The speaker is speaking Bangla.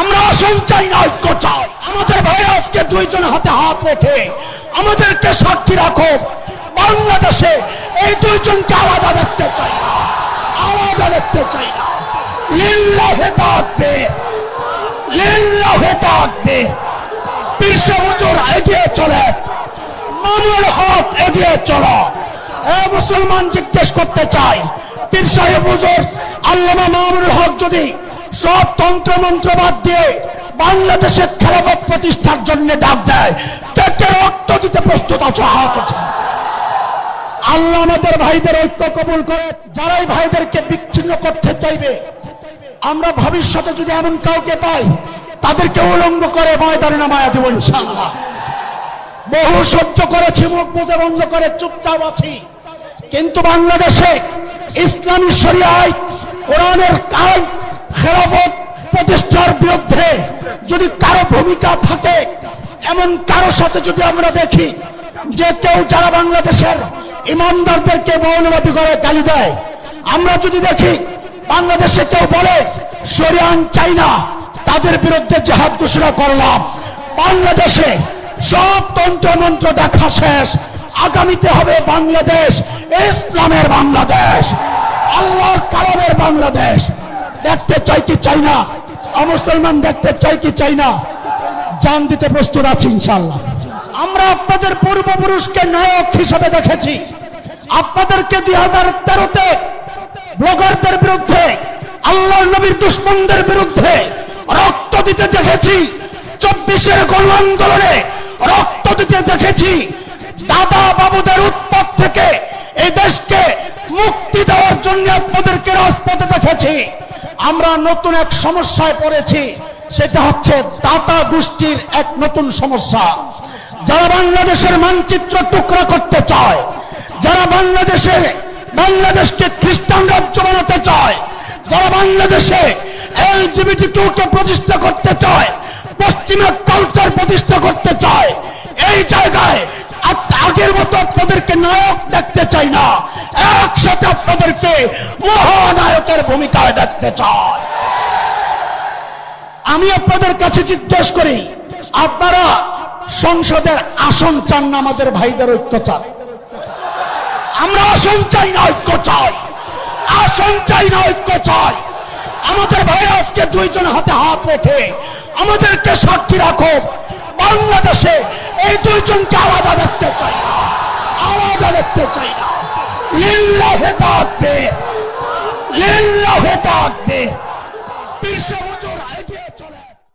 আমরা আসন চাই না, ঐক্য চাই। আমাদের ভাইরা আজকে দুইজন হাতে হাত রেখে আমাদেরকে সাক্ষী রাখো, বাংলাদেশে এই দুইজনকে আলাদা দেখতে চাই না, আলাদা দেখতে চাই না। লিল্লাহে তাকবীর লিল্লাহে তাকবীর বিশ্ব এগিয়ে চলে মামুল হক এগিয়ে চলো। এ মুসলমান জিজ্ঞেস করতে চাই, পীর সাহেব হুজুর, আল্লামা মামুনুল হক যদি সব তন্ত্র মন্ত্র বাদ দিয়ে বাংলাদেশের খেলাফত প্রতিষ্ঠার জন্য ডাক দেয়। রক্ত দিতে প্রস্তুত আছো আল্লাহ আমাদের ভাইদের ঐক্য কবুল করে, যারাই ভাইদেরকে বিচ্ছিন্ন করতে চাইবে, আমরা ভবিষ্যতে যদি এমন কাউকে পাই, তাদেরকে উলঙ্গ করে ময়দানে নামায়া দেব, ইনশাআল্লাহ। বহু সহ্য করেছি, মুখ বুঝে বন্ধ করে চুপচাপ আছি। কিন্তু বাংলাদেশে ইসলামী শরিয়ায় কোরআনের কাজ খেলাফত প্রতিষ্ঠার বিরুদ্ধে যদি কারও ভূমিকা থাকে, এমন কারও সাথে যদি আমরা দেখি যে কেউ যারা বাংলাদেশের ইমানদারদেরকে মৌলবাদী করে গালি দেয়, আমরা যদি দেখি বাংলাদেশে কেউ বলে, সরিয়ান চাই না তাদের বিরুদ্ধে জেহাদ ঘোষণা করলাম। বাংলাদেশে সব তন্ত্র মন্ত্র দেখা শেষ। আগামীতে হবে বাংলাদেশ, ইসলামের বাংলাদেশ, আল্লাহর কালামের বাংলাদেশ। দেখতে চাই কি চাই না? অমুসলমান দেখতে চাই কি চাই না? জান দিতে প্রস্তুত আছি ইনশাল্লাহ আমরা আপনাদের পূর্বপুরুষকে নায়ক হিসেবে দেখেছি। আপনাদেরকে দুই হাজার তেরোতে ব্লগারদের বিরুদ্ধে আল্লাহ নবীর দুশ্মনদের বিরুদ্ধে রক্ত দিতে দেখেছি। চব্বিশের গণ আন্দোলনে রক্ত দিতে দেখেছি। দাদা বাবুদের উৎপাদ থেকে এই দেশকে মুক্তি দেওয়ার জন্য আপনাদেরকে রাজপথে দেখেছি। আমরা নতুন এক সমস্যায় পড়েছি। সেটা হচ্ছে দাতা গোষ্ঠীর এক নতুন সমস্যা। যারা বাংলাদেশের মানচিত্র টুকরা করতে চায়, যারা বাংলাদেশে, বাংলাদেশকে খ্রিস্টান রাজ্য বানাতে চায়, যারা বাংলাদেশে এলজিবিটি প্রতিষ্ঠা করতে চায়, পশ্চিমা কালচার প্রতিষ্ঠা করতে চায়, এই জায়গায় আগের মতো আপনাদেরকে নায়ক দেখতে চাই না। একসাথে আপনাদেরকে মহানায়কের ভূমিকায় দেখতে চাই। আমি আপনাদের কাছে জিজ্ঞেস করি, আপনারা সংসদের আসন চান না আমাদের ভাইদের ঐক্য চান? আমরা আসন চাই না ঐক্য চাই। আসন চাই না ঐক্য চাই। আমাদের ভাইরা আজকে দুইজন হাতে হাত রেখে আমাদেরকে সাক্ষী রাখো বাংলাদেশে এই দুইজনকে আলাদা দেখতে চাই না। আলাদা দেখতে চাই না। লিল্লাহে তাকবীর লিল্লাহে তাকবীর বিশ্ব